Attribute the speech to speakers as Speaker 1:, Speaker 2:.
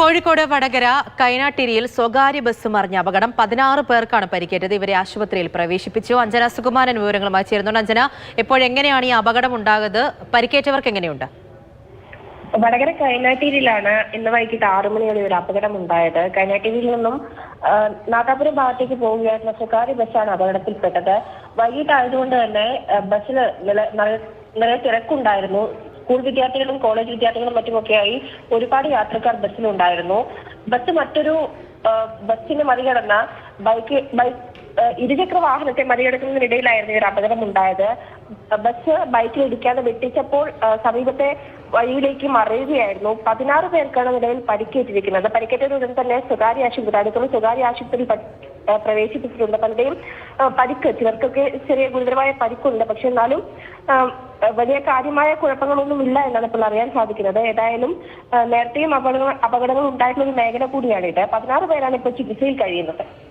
Speaker 1: കോഴിക്കോട് വടകര കൈനാട്ടിരിയിൽ സ്വകാര്യ ബസ് മറിഞ്ഞ അപകടം പതിനാറ് പേർക്കാണ് പരിക്കേറ്റത്. ഇവരെ ആശുപത്രിയിൽ പ്രവേശിപ്പിച്ചു. അഞ്ജന സുകുമാരൻ വിവരങ്ങളുമായി ചേരുന്നുണ്ട്. അഞ്ജന എപ്പോഴെങ്ങനെയാണ് ഈ അപകടം ഉണ്ടാകുന്നത്? പരിക്കേറ്റവർക്ക് എങ്ങനെയുണ്ട്?
Speaker 2: വടകര കൈനാട്ടീരിയിലാണ് ഇന്ന് വൈകിട്ട് ആറു മണിയോടെ ഒരു അപകടം ഉണ്ടായത്. കൈനാട്ടീരിയിൽ നിന്നും നാഗാപുരം ഭാഗത്തേക്ക് പോവുകയായിരുന്ന സ്വകാര്യ ബസ്സാണ് അപകടത്തിൽപ്പെട്ടത്. വൈകിട്ടായതുകൊണ്ട് തന്നെ ബസ്സിൽ നില നിറയെ തിരക്കുണ്ടായിരുന്നു. സ്കൂൾ വിദ്യാർത്ഥികളും കോളേജ് വിദ്യാർത്ഥികളും മറ്റുമൊക്കെയായി ഒരുപാട് യാത്രക്കാർ ബസ്സിലുണ്ടായിരുന്നു. ബസ് മറ്റൊരു ബസ്സിനെ മറികടന്ന ബൈക്ക് ബൈക്ക് ഇരുചക്ര വാഹനത്തെ മറികടക്കുന്നതിനിടയിലായിരുന്നു ഒരു അപകടം ഉണ്ടായത് ബസ് ബൈക്കിൽ ഇടിക്കാതെ വെട്ടിച്ചപ്പോൾ സമീപത്തെ വഴിയിലേക്ക് മറിയുകയായിരുന്നു. പതിനാറ് പേർക്കാണ് നിലവിൽ പരിക്കേറ്റിരിക്കുന്നത്. പരിക്കേറ്റ ഉടൻ തന്നെ സ്വകാര്യ ആശുപത്രി അടുത്തുള്ള സ്വകാര്യ ആശുപത്രിയിൽ പ്രവേശിപ്പിച്ചിട്ടുണ്ട്. പലരുടെയും ആ, പരിക്ക് ചിലർക്കൊക്കെ ചെറിയ ഗുരുതരമായ പരിക്കുണ്ട് പക്ഷെ എന്നാലും വലിയ കാര്യമായ കുഴപ്പങ്ങളൊന്നും ഇല്ല എന്നാണ് ഇപ്പോൾ അറിയാൻ സാധിക്കുന്നത്. ഏതായാലും നേരത്തെയും അപകടങ്ങൾ അപകടങ്ങൾ ഉണ്ടായിട്ടുള്ള ഒരു മേഖല കൂടിയാണ് ഇത്. പതിനാറ് പേരാണ് ഇപ്പോൾ ചികിത്സയിൽ കഴിയുന്നത്.